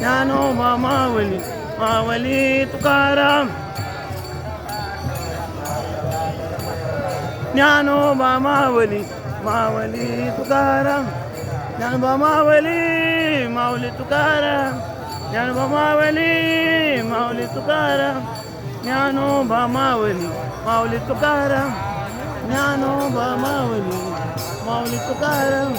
ज्ञानोबा मावली मावली तुकाराम. ज्ञानोबा मावली मावली तुकाराम. ज्ञानोबा मावली माऊली तुकाराम ज्ञानोबा मावली माऊली तुकाराम ज्ञानोबा मावली माऊली तुकाराम ज्ञानोबा मावली माऊली तुकाराम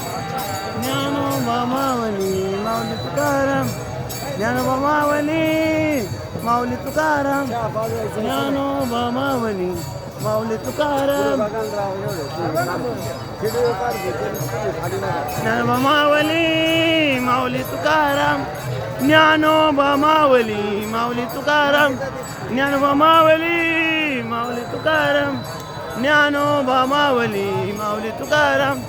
ज्ञानोबा मावली माऊली तुकाराम. ज्ञानोबा मावली माऊली तुकाराम. ज्ञानोबा मावली माऊली तुकाराम. ज्ञानोबा मावली माऊली तुकाराम. ज्ञानोबा मावली माऊली तुकाराम. ज्ञानोबा मावली माऊली तुकाराम. ज्ञानोबा मावली माऊली तुकाराम.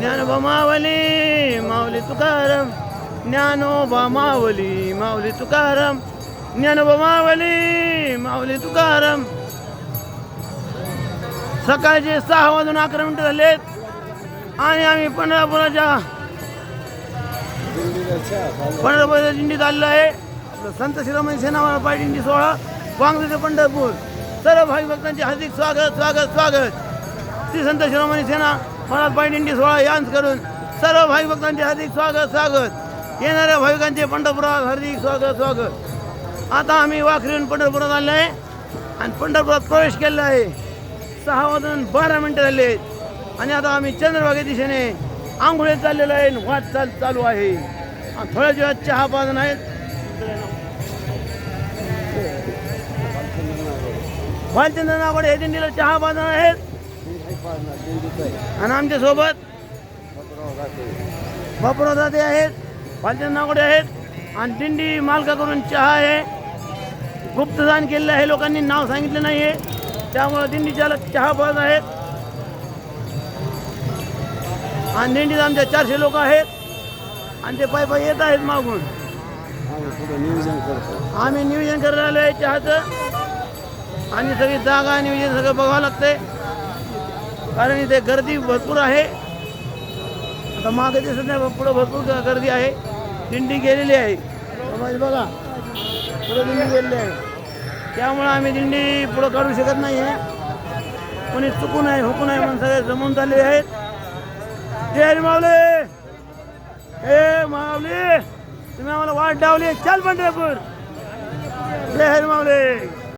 ज्ञानोबा मावली माऊली तुकाराम. ज्ञानोबा मावली माऊली तुकाराम. ज्ञानोबा मावली माऊली तुकाराम. सकाळचे सहा वाजून अकरा मिनिटं झालेत. आणि आम्ही पंढरपुराच्या पंढरपूरच्या दिंडीत आलेलो आहे. आपलं संत शिरोमणी सेनावर पाय दिंडी सोहळा. वांगणी ते पंढरपूर. सर्व भाई भक्तांचे हार्दिक स्वागत स्वागत स्वागत. श्री संत शिरोमणी सेना महाराज पाय दिंडी सोहळा यांच करून. सर्व भाई भक्तांचे हार्दिक स्वागत स्वागत. येणाऱ्या भाविकांचे पंढरपुरात हार्दिक स्वागत स्वागत. आता आम्ही वाखरीहून पंढरपुरात आले आहे आणि पंढरपुरात प्रवेश केलेला आहे. सहा वाजून बारा मिनटं झाले आहेत. आणि आता आम्ही चंद्रभागे दिशेने आंघोळीत चाललेलो आहे आणि वाट चाल चालू आहे. आणि थोड्या वेळात चहा पाजन आहेत. भालचंद्रनाकडे हे दिंडीला चहा पाजन आहेत. आणि आमच्यासोबत बापराव दादे आहेत. भालचंद्र नागोडे आहेत. आणि दिंडी मालकाकडून चहा आहे. गुप्तदान केलेलं आहे. लोकांनी नाव सांगितलं नाही आहे त्यामुळे दिंडी चालक चहा पळत आहेत. आणि दिंडीत आमच्या चारशे लोक आहेत. आणि ते पाय पाय येत आहेत मागून. आम्ही नियोजन करायला आलो आहे चहाचं. आणि सगळी जागा नियोजन सगळं बघावं लागतंय. कारण इथे गर्दी भरपूर आहे. आता मागे दिसत नाही पुढं भरपूर गर्दी आहे. दिंडी गेलेली आहे. समज बघा. पुढं दिंडी गेलेली आहे. त्यामुळं आम्ही दिंडी पुढं काढू शकत नाही आहे. कोणी चुकून आहे हुकून आहे म्हणून सगळे जमून चालले आहेत. जय माऊली! हे माऊली! तुम्ही आम्हाला वाट डावली चल पंढरपूर! जय हरी माऊली!